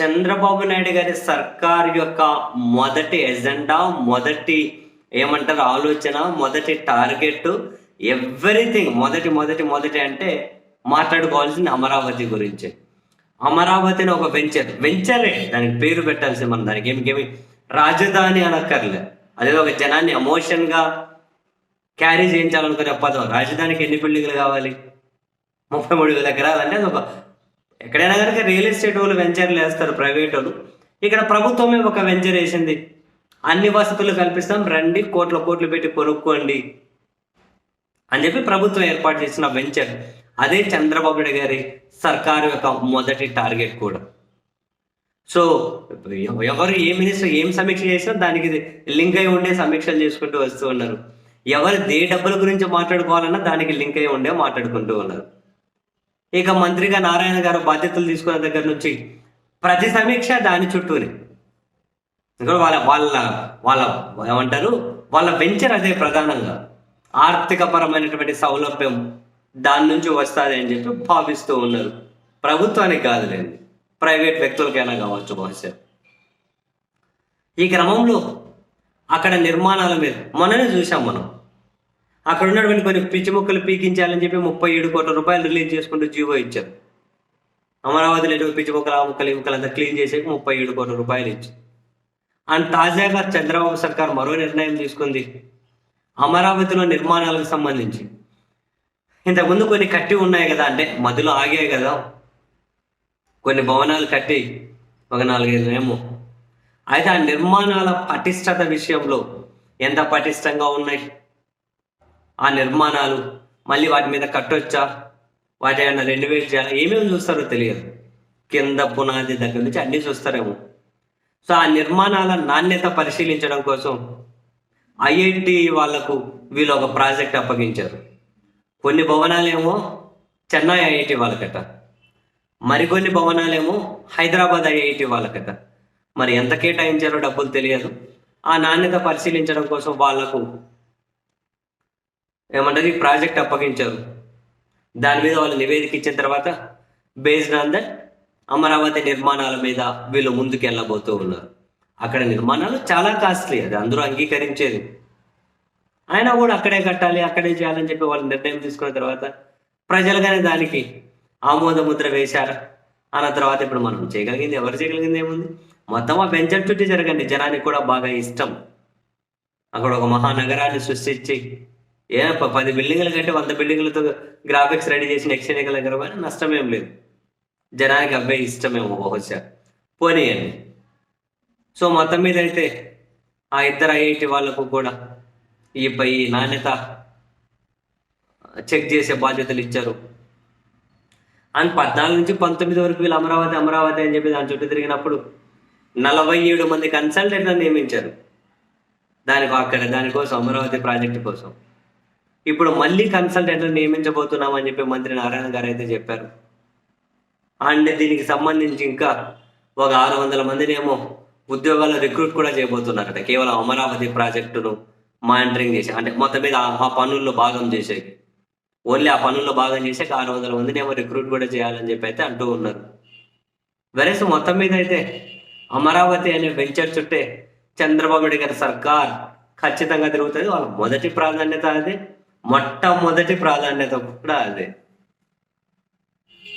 చంద్రబాబు నాయుడు గారి సర్కార్ యొక్క మొదటి ఎజెండా మొదటి ఏమంటారు ఆలోచన మొదటి టార్గెట్ ఎవ్రీథింగ్ మొదటి మొదటి మొదటి అంటే మాట్లాడుకోవాల్సింది అమరావతి గురించి. అమరావతిని ఒక వెంచర్ వెంచరే దానికి పేరు పెట్టాల్సి మనం దానికి ఏమి రాజధాని అనక్కర్లే. అదే ఒక జనాన్ని ఎమోషన్గా క్యారీ చేయించాలనుకునే పదం. రాజధానికి ఎన్ని బిల్డింగ్లు కావాలి? ముప్పై మూడు వేల ఎకరాలు అంటే అది ఒక ఎక్కడైనా కనుక రియల్ ఎస్టేట్ వాళ్ళు వెంచర్లు వేస్తారు ప్రైవేట్ వాళ్ళు. ఇక్కడ ప్రభుత్వమే ఒక వెంచర్ వేసింది. అన్ని వసతులు కల్పిస్తాం రండి కోట్ల కోట్లు పెట్టి కొనుక్కోండి అని చెప్పి ప్రభుత్వం ఏర్పాటు చేసిన వెంచర్. అదే చంద్రబాబు నాయుడు గారి సర్కారు యొక్క మొదటి టార్గెట్ కూడా. సో ఎవరు ఏ మినిస్టర్ ఏం సమీక్ష చేసినా దానికి లింక్ అయి ఉండే సమీక్షలు చేసుకుంటూ వస్తూ ఉన్నారు. ఎవరు దే డబ్బుల గురించి మాట్లాడుకోవాలన్నా దానికి లింక్ అయి ఉండే మాట్లాడుకుంటూ ఉన్నారు. ఇక మంత్రిగా నారాయణ గారు బాధ్యతలు తీసుకున్న దగ్గర నుంచి ప్రతి సమీక్ష దాని చుట్టూనే. ఇంకా వాళ్ళ వాళ్ళ వాళ్ళ ఏమంటారు? వాళ్ళ వెంచర్ అదే ప్రధానంగా. ఆర్థిక పరమైనటువంటి సౌలభ్యం దాని నుంచి వస్తుంది అని చెప్పి భావిస్తూ ఉన్నారు. ప్రభుత్వానికి కాదులేండి. ప్రైవేట్ వ్యక్తులకైనా కావచ్చు బహుశా. ఈ క్రమంలో అక్కడ నిర్మాణాల మీద మొన్ననే చూసాం మనం. అక్కడ ఉన్నటువంటి కొన్ని పిచ్చి మొక్కలు పీకించాలని చెప్పి ముప్పై ఏడు కోట్ల రూపాయలు రిలీజ్ చేసుకుంటూ జీవో ఇచ్చారు. అమరావతిలో ఎటువంటి పిచ్చి మొక్కలు ఆ ఇముకలు అంతా క్లీన్ చేసేకి ముప్పై ఏడు కోట్ల రూపాయలు ఇచ్చి. అండ్ తాజాగా చంద్రబాబు సర్కార్ మరో నిర్ణయం తీసుకుంది. అమరావతిలో నిర్మాణాలకు సంబంధించి. ఇంతకుముందు కొన్ని కట్టి ఉన్నాయి కదా అంటే మధ్యలో ఆగాయి కదా. కొన్ని భవనాలు కట్టి ఒక నాలుగైదు ఏమో. అయితే ఆ నిర్మాణాల పటిష్టత విషయంలో ఎంత పటిష్టంగా ఉన్నాయి? ఆ నిర్మాణాలు మళ్ళీ వాటి మీద కట్టొచ్చా? వాటి ఏమైనా రెన్యువేట్ చేయాలా? ఏమేమి చూస్తారో తెలియదు. కింద పునాది దగ్గర నుంచి అన్ని చూస్తారేమో. సో ఆ నిర్మాణాల నాణ్యత పరిశీలించడం కోసం ఐఐటి వాళ్ళకు వీళ్ళు ఒక ప్రాజెక్ట్ అప్పగించారు. కొన్ని భవనాలేమో చెన్నై ఐఐటి వాళ్ళకట. మరికొన్ని భవనాలేమో హైదరాబాద్ ఐఐటి వాళ్ళకట. మరి ఎంత కేటాయించారో డబ్బులు తెలియదు. ఆ నాణ్యత పరిశీలించడం కోసం వాళ్ళకు ఏమంటారు ఈ ప్రాజెక్ట్ అప్పగించారు. దాని మీద వాళ్ళు నివేదిక ఇచ్చిన తర్వాత బేస్డ్ ఆన్ దట్ అమరావతి నిర్మాణాల మీద వీళ్ళు ముందుకు వెళ్ళబోతూ ఉన్నారు. అక్కడ నిర్మాణాలు చాలా కాస్ట్లీ అది అందరూ అంగీకరించేది. అయినా కూడా అక్కడే కట్టాలి అక్కడే చేయాలని చెప్పి వాళ్ళు నిర్ణయం తీసుకున్న తర్వాత ప్రజలుగానే దానికి ఆమోద ముద్ర వేశారు. అన్న తర్వాత ఇప్పుడు మనం చేయగలిగింది ఎవరు చేయగలిగింది ఏముంది? మొత్తం ఆ వెంచర్ చుట్టూ జరగండి. జనానికి కూడా బాగా ఇష్టం. అక్కడ ఒక మహానగరాన్ని సృష్టించి ఏ పది బిల్డింగ్ల కంటే వంద బిల్డింగ్లతో గ్రాఫిక్స్ రెడీ చేసి నెక్స్ట్ ఎన్నికల దగ్గర నష్టమేం లేదు. జనానికి అబ్బాయి ఇష్టమేమో బహుశా. పోనీయండి. సో మొత్తం మీద అయితే ఆ ఇద్దరు ఐఐటి వాళ్ళకు కూడా ఈ పై నాణ్యత చెక్ చేసే బాధ్యతలు ఇచ్చారు. అండ్ పద్నాలుగు నుంచి పంతొమ్మిది వరకు వీళ్ళు అమరావతి అమరావతి అని చెప్పి దాని చుట్టూ తిరిగినప్పుడు నలభై ఏడు మంది కన్సల్టెంట్లను నియమించారు. దానికి అక్కడ దానికోసం అమరావతి ప్రాజెక్టు కోసం. ఇప్పుడు మళ్ళీ కన్సల్టెంట్లను నియమించబోతున్నామని చెప్పి మంత్రి నారాయణ గారు అయితే చెప్పారు. అండ్ దీనికి సంబంధించి ఇంకా ఒక ఆరు వందల మందినేమో ఉద్యోగాలు రిక్రూట్ కూడా చేయబోతున్నారట కేవలం అమరావతి ప్రాజెక్టును మానిటరింగ్ చేసి అంటే మొత్తం మీద ఆ- పనుల్లో భాగం చేసేకి ఓన్లీ ఆ పనుల్లో భాగం చేసాక ఆరు వందల మందినేమో రిక్రూట్ కూడా చేయాలని చెప్పి అయితే అంటూ ఉన్నారు. వెరస్ మొత్తం మీద అయితే అమరావతి అనే వెంచర్ చుట్టే చంద్రబాబు నాయుడు గారి సర్కార్ ఖచ్చితంగా తిరుగుతుంది. వాళ్ళ మొదటి ప్రాధాన్యత అదే. మొట్టమొదటి ప్రాధాన్యత కూడా అదే.